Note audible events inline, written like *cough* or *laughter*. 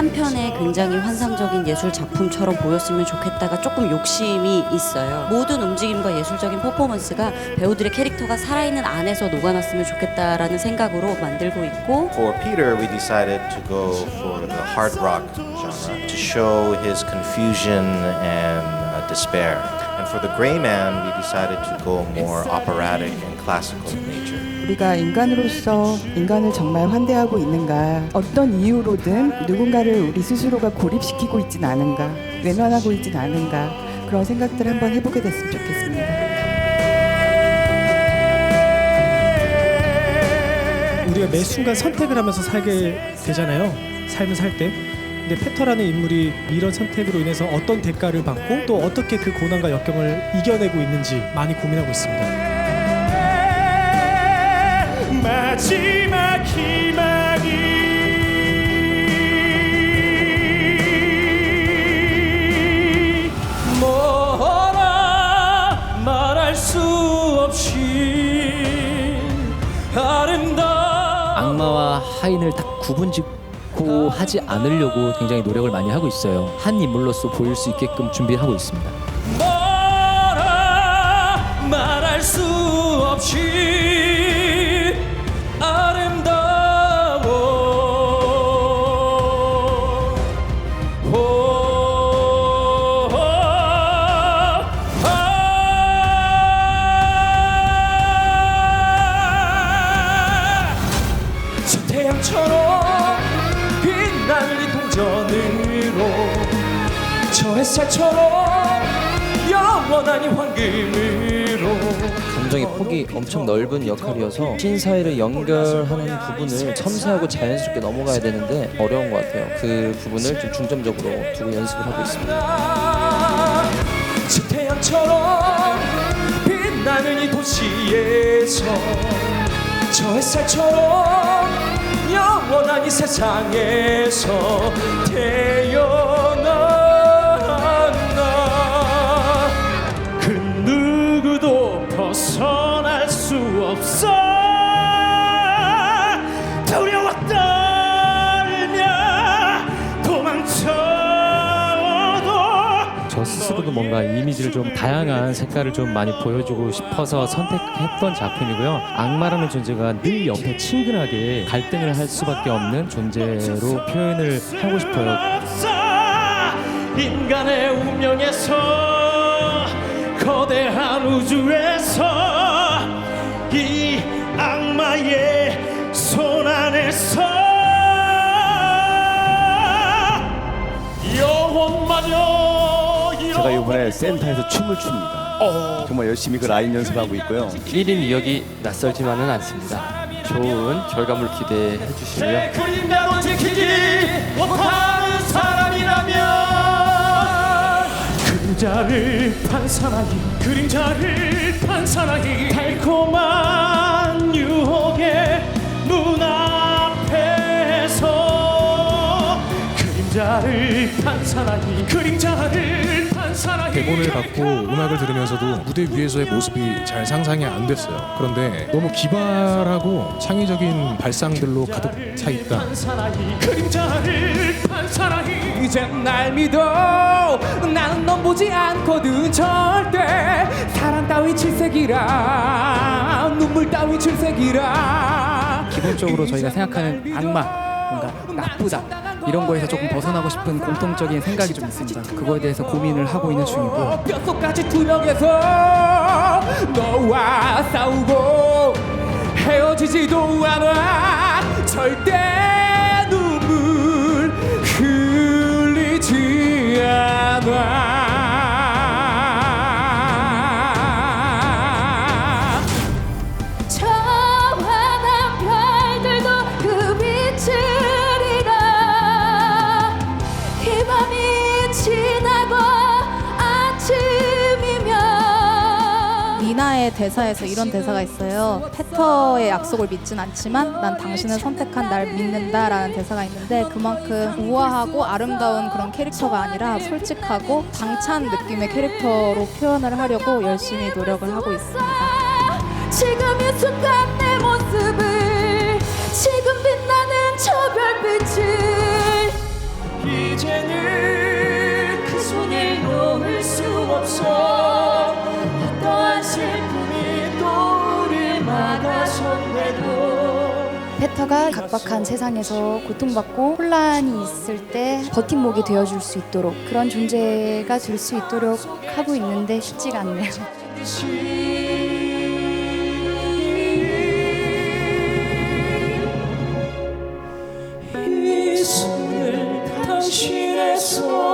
한편에 굉장히 환상적인 예술 작품처럼 보였으면 좋겠다가 조금 욕심이 있어요. 모든 움직임과 예술적인 퍼포먼스가 배우들의 캐릭터가 살아있는 안에서 녹아났으면 좋겠다라는 생각으로 만들고 있고 For Peter, we decided to go for the hard rock genre to show his confusion and despair. And for the Gray Man, we decided to go more operatic and classical in nature. 우리가 인간으로서 인간을 정말 환대하고 있는가 어떤 이유로든 누군가를 우리 스스로가 고립시키고 있진 않은가 외면하고 있진 않은가 그런 생각들 한번 해보게 됐으면 좋겠습니다. 우리가 매 순간 선택을 하면서 살게 되잖아요. 삶을 살 때. 근데 페터라는 인물이 이런 선택으로 인해서 어떤 대가를 받고 또 어떻게 그 고난과 역경을 이겨내고 있는지 많이 고민하고 있습니다. 마지막 희망이 뭐라 말할 수 없이 아름다워 악마와 하인을 딱 구분 짓고 하지 않으려고 굉장히 노력을 많이 하고 있어요. 한 인물로서 보일 수 있게끔 준비하고 있습니다. 저 햇살처럼 영원한 이 황금으로 감정의 폭이 엄청 넓은 역할이어서 신 사이를 연결하는 부분을 섬세하고 자연스럽게 넘어가야 되는데 어려운 것 같아요. 그 부분을 좀 중점적으로 두고 연습을 하고 있습니다. 저 태양처럼 빛나는 이 도시에서 저 햇살처럼 영원한 이 세상에서 태어 벗어날 수 없어 두려워 떨며 도망쳐도 저 스스로도 뭔가 이미지를 좀 다양한 색깔을 좀 많이 보여주고 싶어서 선택했던 작품이고요. 악마라는 존재가 늘 옆에 친근하게 갈등을 할 수밖에 없는 존재로 표현을 하고 싶어요. 인간의 운명에서 거대한 우주에서 이 악마의 손 안에서 영혼마저 제가 이번에 센터에서 춤을 춥니다. 정말 열심히 그 라인 연습하고 있고요. 1인 위역이 낯설지만은 않습니다. 좋은 결과물 기대해 주시고요. 내 그림대로 지키지 못하는 사람이라면 그림자를 판사나이 그림자를 판사나이 달콤한 유혹의 문 앞에서 그림자를 판사나이 그림자를 판사나이 대본을 받고 음악을 들으면서도 무대 위에서의 모습이 잘 상상이 안 됐어요. 그런데 너무 기발하고 창의적인 발상들로 가득 차 있다. 판사나이 그림자를 판사나이 이젠 날 믿어. 나는 넌 보지 않거든. 절대 사랑 따위 칠색이라 기본적으로 저희가 생각하는 악마 뭔가 나쁘다 이런 거에서 조금 벗어나고 싶은 공통적인 생각이 좀 있습니다. 그거에 대해서 고민을 하고 있는 중이고 뼛속까지 투명해서 너와 싸우고 헤어지지도 않아. 절대 대사에서 이런 대사가 있어요. 페터의 약속을 믿진 않지만 난 당신을 선택한 날 믿는다라는 대사가 있는데 그만큼 우아하고 아름다운 그런 캐릭터가 아니라 솔직하고 당찬 느낌의 캐릭터로 표현을 하려고 열심히 노력을 하고 있습니다. 지금 이 순간 내 모습을 지금 빛나는 저 별빛을 이제 패터가 각박한 세상에서 고통받고 혼란이 있을 때 버팀목이 되어줄 수 있도록 그런 존재가 될 수 있도록 하고 있는데 쉽지가 않네요. *laughs* 당신의 손